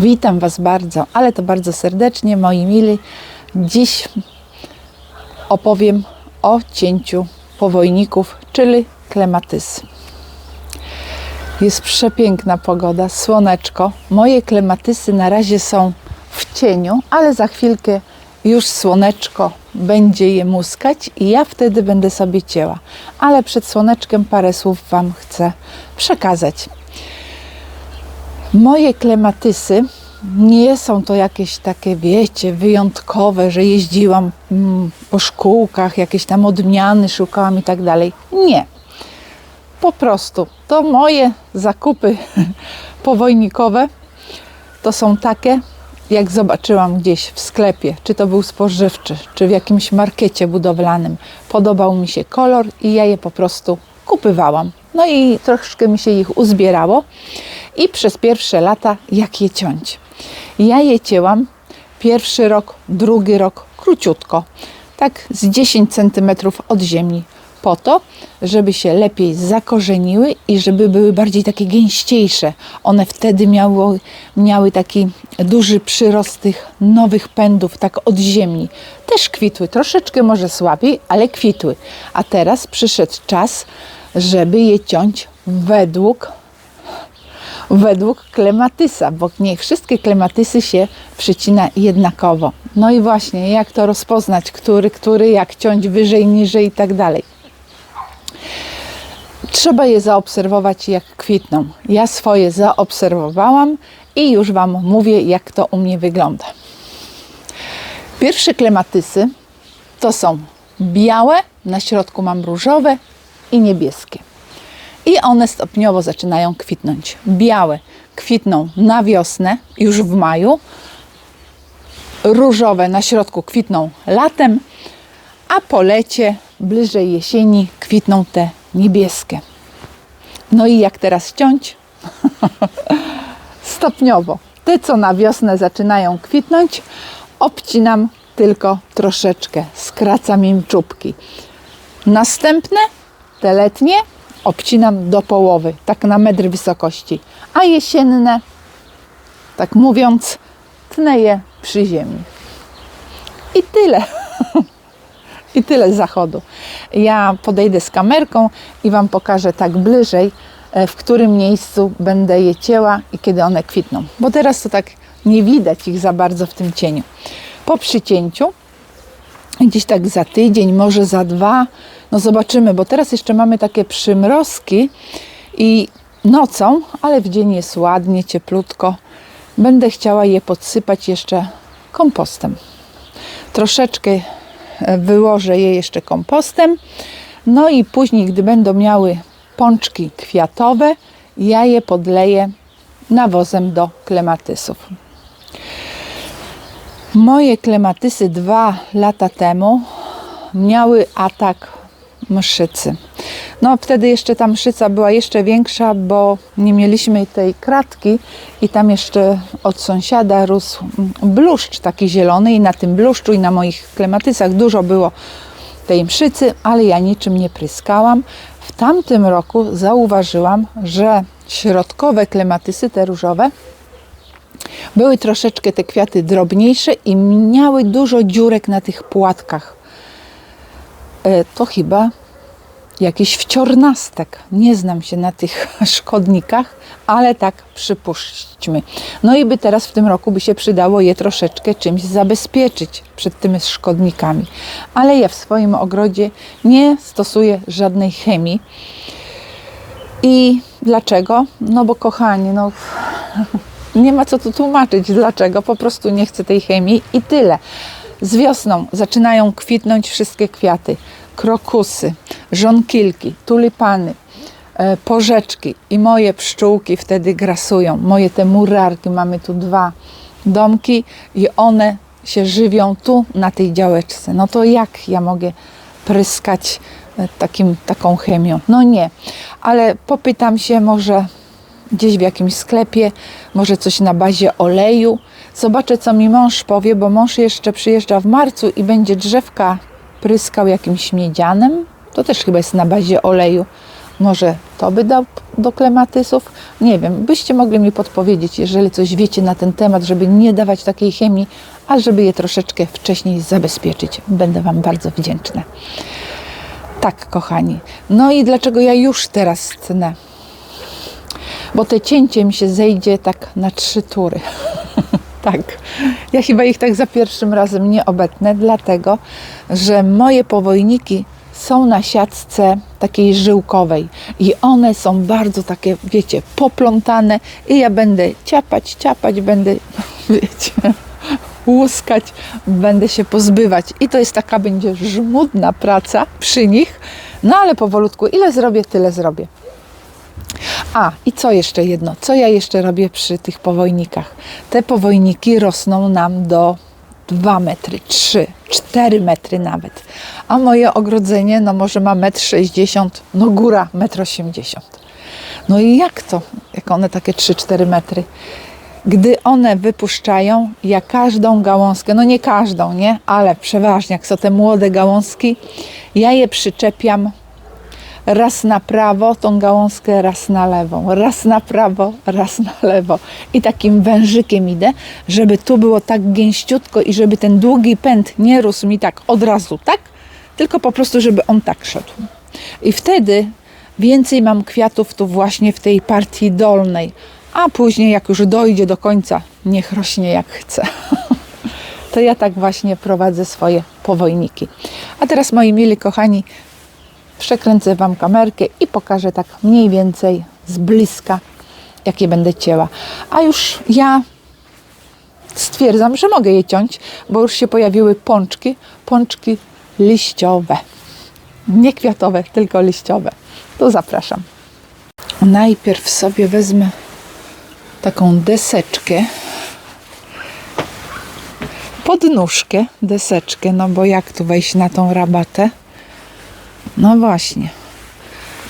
Witam Was bardzo, ale to bardzo serdecznie, moi mili. Dziś opowiem o cięciu powojników, czyli klematysy. Jest przepiękna pogoda, słoneczko. Moje klematysy na razie są w cieniu, ale za chwilkę już słoneczko będzie je muskać i ja wtedy będę sobie cięła. Ale przed słoneczkiem parę słów Wam chcę przekazać. Moje klematysy nie są to jakieś takie, wiecie, wyjątkowe, że jeździłam mm, po szkółkach, jakieś tam odmiany szukałam i tak dalej. Nie. Po prostu to moje zakupy powojnikowe to są takie, jak zobaczyłam gdzieś w sklepie, czy to był spożywczy, czy w jakimś markecie budowlanym. Podobał mi się kolor i ja je po prostu kupywałam. No i troszkę mi się ich uzbierało i przez pierwsze lata jak je ciąć. Ja je cięłam pierwszy rok, drugi rok króciutko, tak z 10 cm od ziemi, po to, żeby się lepiej zakorzeniły i żeby były bardziej takie gęściejsze. One wtedy miały, miały taki duży przyrost tych nowych pędów, tak od ziemi. Też kwitły, troszeczkę może słabiej, ale kwitły. A teraz przyszedł czas, żeby je ciąć według według klematysa, bo nie wszystkie klematysy się przycina jednakowo. No i właśnie, jak to rozpoznać, który, który, jak ciąć wyżej, niżej i tak dalej. Trzeba je zaobserwować, jak kwitną. Ja swoje zaobserwowałam i już Wam mówię, jak to u mnie wygląda. Pierwsze klematysy to są białe, na środku mam różowe i niebieskie. I one stopniowo zaczynają kwitnąć. Białe kwitną na wiosnę, już w maju. Różowe na środku kwitną latem, a po lecie, bliżej jesieni, kwitną te niebieskie. No i jak teraz ciąć? Stopniowo. Te, co na wiosnę zaczynają kwitnąć, obcinam tylko troszeczkę, skracam im czubki. Następne, te letnie, obcinam do połowy, tak na metr wysokości, a jesienne, tak mówiąc, tnę je przy ziemi. I tyle. I tyle z zachodu. Ja podejdę z kamerką i Wam pokażę tak bliżej, e, w którym miejscu będę je cięła i kiedy one kwitną. Bo teraz to tak nie widać ich za bardzo w tym cieniu. Po przycięciu, gdzieś tak za tydzień, może za dwa, no zobaczymy, bo teraz jeszcze mamy takie przymrozki i nocą, ale w dzień jest ładnie, cieplutko. Będę chciała je podsypać jeszcze kompostem. Troszeczkę wyłożę je jeszcze kompostem. No i później, gdy będą miały pączki kwiatowe, ja je podleję nawozem do klematysów. Moje klematysy dwa lata temu miały atak mszycy. No wtedy jeszcze ta mszyca była jeszcze większa, bo nie mieliśmy tej kratki i tam jeszcze od sąsiada rósł bluszcz taki zielony i na tym bluszczu i na moich klematysach dużo było tej mszycy, ale ja niczym nie pryskałam. W tamtym roku zauważyłam, że środkowe klematysy, te różowe, były troszeczkę te kwiaty drobniejsze i miały dużo dziurek na tych płatkach. E, to chyba jakiś wciornastek. Nie znam się na tych szkodnikach, ale tak przypuśćmy. No i by teraz w tym roku by się przydało je troszeczkę czymś zabezpieczyć przed tymi szkodnikami. Ale ja w swoim ogrodzie nie stosuję żadnej chemii. I dlaczego? No bo kochani, no nie ma co tu tłumaczyć dlaczego, po prostu nie chcę tej chemii i tyle. Z wiosną zaczynają kwitnąć wszystkie kwiaty krokusy, żonkilki, tulipany, e, porzeczki i moje pszczółki wtedy grasują. Moje te murarki, mamy tu dwa domki i one się żywią tu na tej działeczce. No to jak ja mogę pryskać e, takim, taką chemią? No nie, ale popytam się może gdzieś w jakimś sklepie, może coś na bazie oleju. Zobaczę, co mi mąż powie, bo mąż jeszcze przyjeżdża w marcu i będzie drzewka pryskał jakimś miedzianem. To też chyba jest na bazie oleju. Może to by dał do klematysów? Nie wiem, byście mogli mi podpowiedzieć, jeżeli coś wiecie na ten temat, żeby nie dawać takiej chemii, a żeby je troszeczkę wcześniej zabezpieczyć. Będę Wam bardzo wdzięczna. Tak, kochani. No i dlaczego ja już teraz tnę? Bo te cięcie mi się zejdzie tak na trzy tury. tak. Ja chyba ich tak za pierwszym razem nie obetnę, dlatego że moje powojniki są na siatce takiej żyłkowej i one są bardzo takie, wiecie, poplątane i ja będę ciapać, ciapać, będę, wiecie, łuskać, będę się pozbywać. I to jest taka będzie żmudna praca przy nich, no ale powolutku, ile zrobię, tyle zrobię. A, i co jeszcze jedno? Co ja jeszcze robię przy tych powojnikach? Te powojniki rosną nam do 2 metry, 3, 4 metry nawet. A moje ogrodzenie, no może ma 1,60 m, no góra 1,80 m. No i jak to? Jak one takie 3-4 metry? Gdy one wypuszczają, ja każdą gałązkę, no nie każdą, nie? Ale przeważnie, jak są te młode gałązki, ja je przyczepiam raz na prawo tą gałązkę, raz na lewą, raz na prawo, raz na lewo. I takim wężykiem idę, żeby tu było tak gęściutko i żeby ten długi pęd nie rósł mi tak od razu, tak? Tylko po prostu, żeby on tak szedł. I wtedy więcej mam kwiatów tu właśnie w tej partii dolnej, a później jak już dojdzie do końca, niech rośnie jak chce. To ja tak właśnie prowadzę swoje powojniki. A teraz moi mili kochani, przekręcę Wam kamerkę i pokażę tak mniej więcej z bliska, jakie będę cięła. A już ja stwierdzam, że mogę je ciąć, bo już się pojawiły pączki, pączki liściowe. Nie kwiatowe, tylko liściowe. To zapraszam. Najpierw sobie wezmę taką deseczkę, podnóżkę, deseczkę, no bo jak tu wejść na tą rabatę? No właśnie.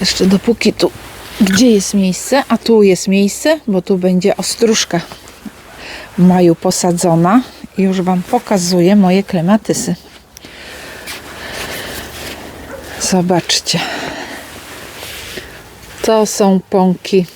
Jeszcze dopóki tu, gdzie jest miejsce, a tu jest miejsce, bo tu będzie ostróżka w maju posadzona. I już Wam pokazuję moje klematysy. Zobaczcie. To są pąki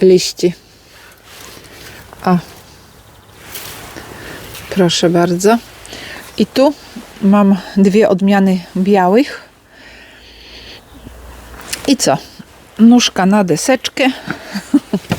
liści. O. Proszę bardzo. I tu mam dwie odmiany białych. I co? Nóżka na deseczkę.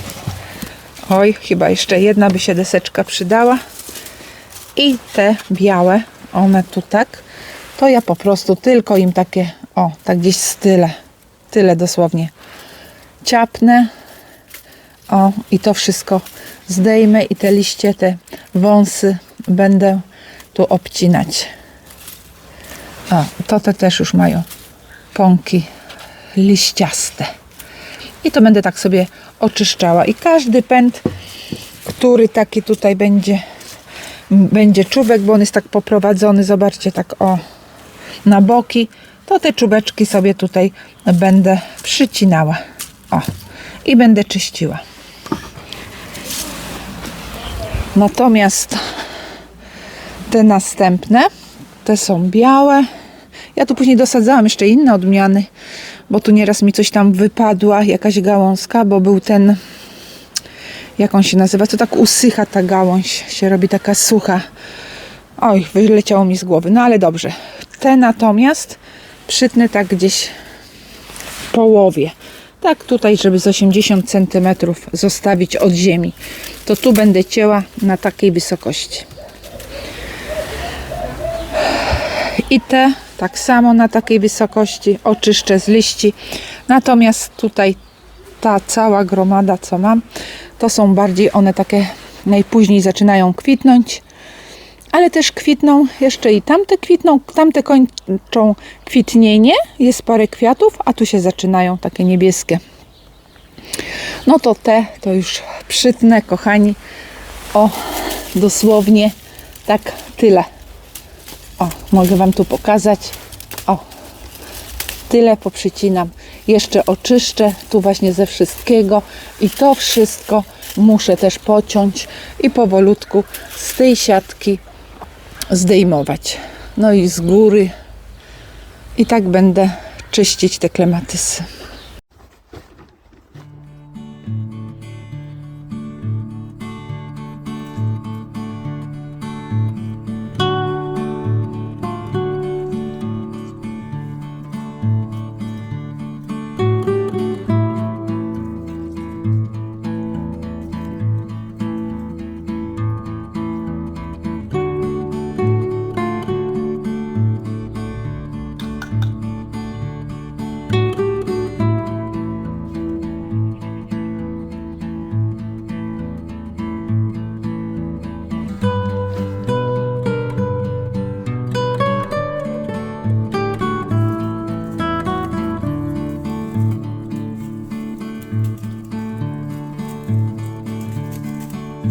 Oj, chyba jeszcze jedna by się deseczka przydała. I te białe, one tu tak, to ja po prostu tylko im takie, o, tak gdzieś z tyle, tyle dosłownie ciapnę. O, i to wszystko zdejmę i te liście, te wąsy będę tu obcinać. O, to te też już mają pąki liściaste. I to będę tak sobie oczyszczała. I każdy pęd, który taki tutaj będzie, będzie czubek, bo on jest tak poprowadzony, zobaczcie, tak o, na boki, to te czubeczki sobie tutaj będę przycinała. O, i będę czyściła. Natomiast te następne, te są białe. Ja tu później dosadzałam jeszcze inne odmiany, bo tu nieraz mi coś tam wypadła, jakaś gałązka, bo był ten, jak on się nazywa, to tak usycha ta gałąź, się robi taka sucha. Oj, wyleciało mi z głowy, no ale dobrze. Te natomiast przytnę tak gdzieś w połowie. Tak tutaj, żeby z 80 cm zostawić od ziemi. To tu będę cięła na takiej wysokości. I te tak samo na takiej wysokości oczyszczę z liści. Natomiast tutaj ta cała gromada, co mam, to są bardziej one takie najpóźniej zaczynają kwitnąć, ale też kwitną jeszcze i tamte kwitną, tamte kończą kwitnienie, jest parę kwiatów, a tu się zaczynają takie niebieskie. No to te to już przytnę, kochani, o dosłownie tak tyle. O, mogę Wam tu pokazać. O, tyle poprzycinam. Jeszcze oczyszczę tu właśnie ze wszystkiego i to wszystko muszę też pociąć i powolutku z tej siatki zdejmować. No i z góry i tak będę czyścić te klematysy.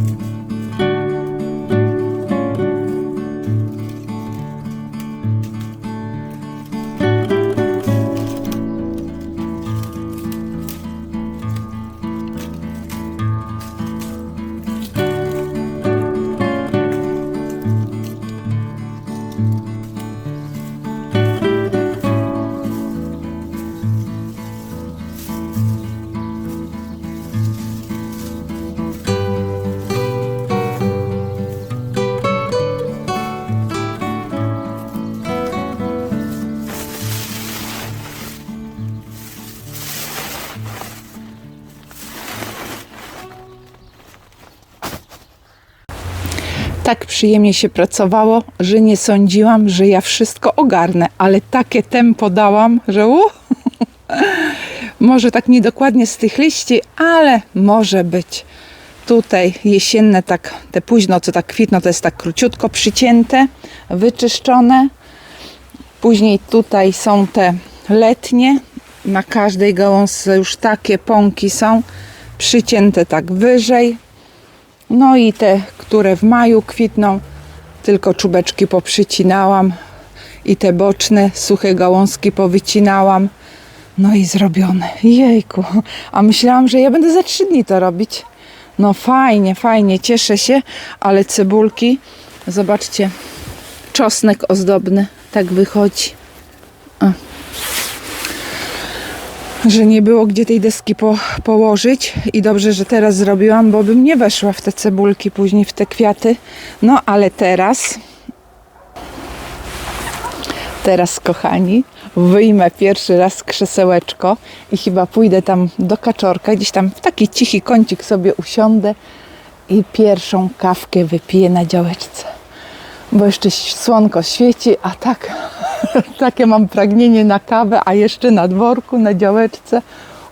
Tak przyjemnie się pracowało, że nie sądziłam, że ja wszystko ogarnę, ale takie tempo dałam, że może tak niedokładnie z tych liści, ale może być. Tutaj jesienne, tak te późno, co tak kwitną, to jest tak króciutko przycięte, wyczyszczone. Później tutaj są te letnie, na każdej gałązce już takie pąki są przycięte tak wyżej, no i te, które w maju kwitną, tylko czubeczki poprzycinałam i te boczne, suche gałązki powycinałam. No i zrobione. Jejku, a myślałam, że ja będę za trzy dni to robić. No fajnie, fajnie, cieszę się, ale cebulki, zobaczcie, czosnek ozdobny, tak wychodzi. Że nie było gdzie tej deski po, położyć i dobrze, że teraz zrobiłam, bo bym nie weszła w te cebulki później, w te kwiaty. No ale teraz, teraz kochani, wyjmę pierwszy raz krzesełeczko i chyba pójdę tam do kaczorka, gdzieś tam w taki cichy kącik sobie usiądę i pierwszą kawkę wypiję na działeczce. Bo jeszcze słonko świeci, a tak, takie mam pragnienie na kawę, a jeszcze na dworku, na działeczce.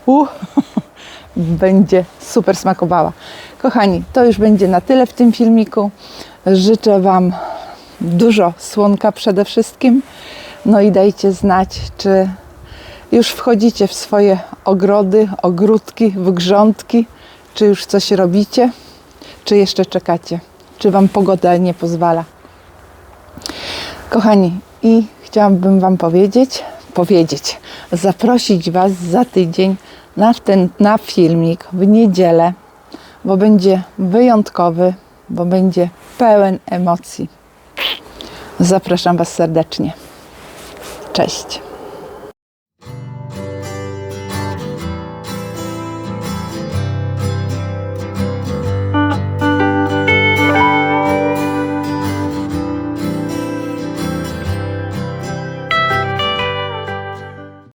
Uh, będzie super smakowała. Kochani, to już będzie na tyle w tym filmiku. Życzę Wam dużo słonka przede wszystkim. No i dajcie znać, czy już wchodzicie w swoje ogrody, ogródki, w grządki, czy już coś robicie, czy jeszcze czekacie, czy Wam pogoda nie pozwala. Kochani, i chciałabym Wam powiedzieć, powiedzieć, zaprosić Was za tydzień na ten na filmik w niedzielę, bo będzie wyjątkowy, bo będzie pełen emocji. Zapraszam Was serdecznie. Cześć.